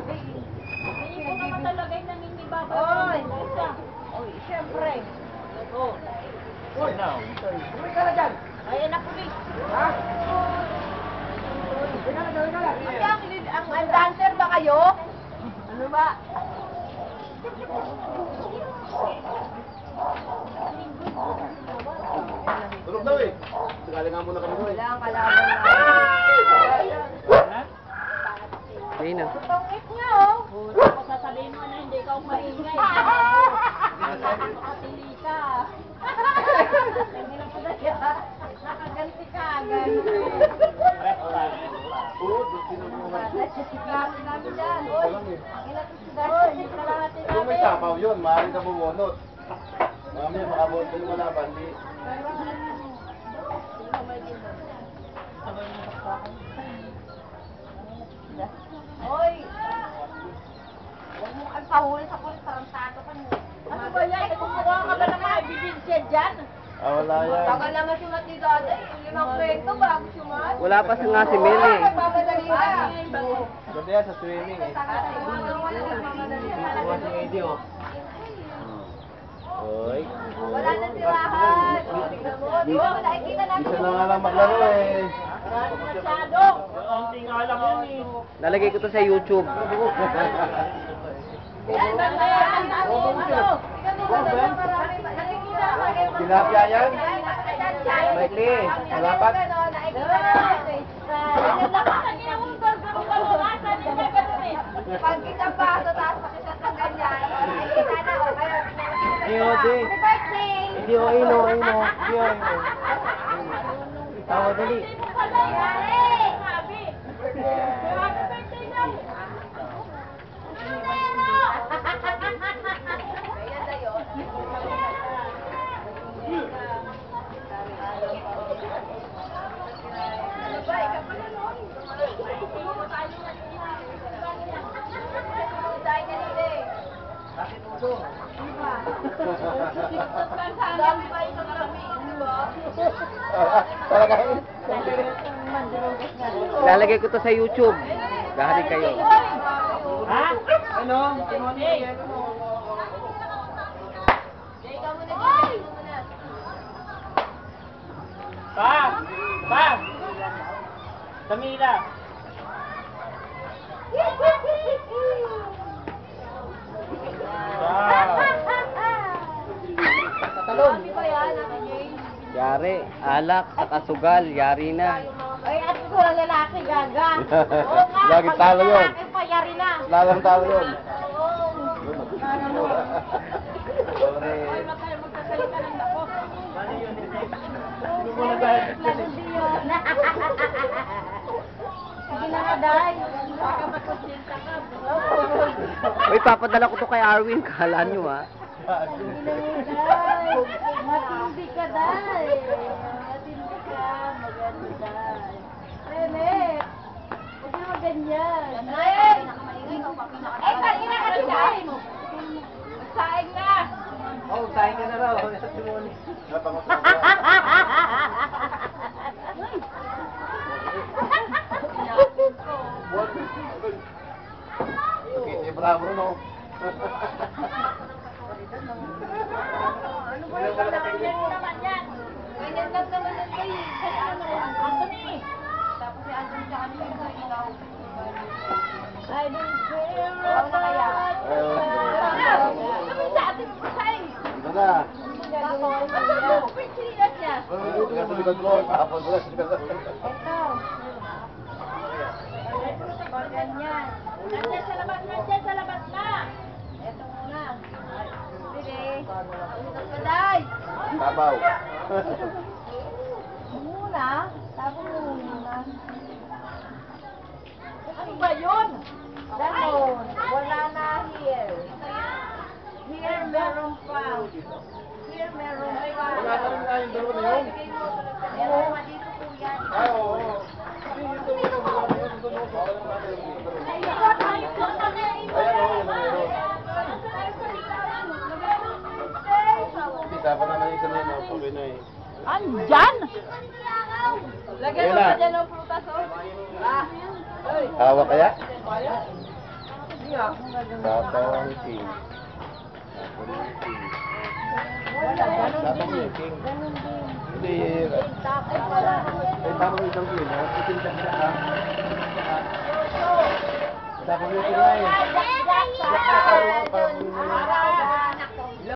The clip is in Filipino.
Hindi ko naman talaga yung nangingibabaw. Oy! Oy, siyempre. Oh. Oy, now. Uwi ka na dyan. Ayan na pulis. Ha? Uwi ka na dyan, uwi ka ang, ang, dancer ba kayo? Ano ba? Tulog daw eh. Sakali nga muna kami doon. Wala ang. Ayun na. Tungit nga oh. Ko sasabihin mo na hindi ka umaingay. Nakatili ka. Nakaganti ka agad. Kung may sapaw yun, maaaring ka bumunot. Mamaya makabot yung wala bandi. Oy! Huwag mo kang pahuli sa pulis, tarantado ka mo. Ano ba yan? Kumukuha ka ba ng mga ebidensya dyan? Ah, wala yan. Tagal naman sumat ni Dati. Limang kwento bago sumat. Wala pa sa nga si eh. Nagmamadali na. Ganda yan sa swimming eh. Wala si Eddie oh. Oy. na tirahan. O, tingnan mo. Di ba nakikita natin? Isa na nga lang maglaro eh. Masyado. Lalagay ko to sa YouTube. Tilapia yan? Maikli. Malapat. Pag isang baso, tapos pakisat ng ganyan. Nakikita na, o kayo. Happy birthday! Hindi o, ino, ino. Iyo, ino. Tawa dali. Hindi mo pala yan. Sabi. Happy birthday daw. Ayan na yun. Ano ba? Ikaw pala nun. Dahil kanina eh. Dami pa isang kami, di ba? Lalagay ko to sa YouTube. Gahari kayo. Ha? Ano? Pa! Pa! Camila! Dami pa Jay. Yari, alak, saka sugal, yari na. Ay, at ito lang lalaki, gaga. Oo nga, Lagi pag talo yun. lalaki pa, yari na. Lalang tao yun. Oo. Sorry. Ay, wag kayo magsasalita ng nako. Sige na nga, Day. Baka makonsenta ka. Uy, papadala ko to kay Arwin. Kala nyo ah. Matindi ka, Day. Matindi ka. Maganda. Rene. Huwag na ganyan. Ay! Eh, kanina ka siya. Saing na. Oh, kain ka na raw. Testimony. Ganyan. Nandiyan sa labas, nandiyan sa labas na. Ito muna. Sige. Ito ka, Day. Tabaw. Muna. Tapos muna. Ano ba yun? Ganon. Wala na here. Here meron pa. Here meron pa. Wala na rin tayong dalawa na yun. Meron pa dito po yan. Ay, oo. Ayan, oo, yun ang meron. Isa pa naman yung isa na yun, oh, na eh. Andyan? Lagyan mo na. pa dyan ng prutas, oh. Ah. Hawa kaya? Tatawang king. Tatawang ganun Tatawang din. Hindi, ay tamang isang king, ha? Itinta ka, ha? Tatawang king nga, eh. Jack, Jack na parang-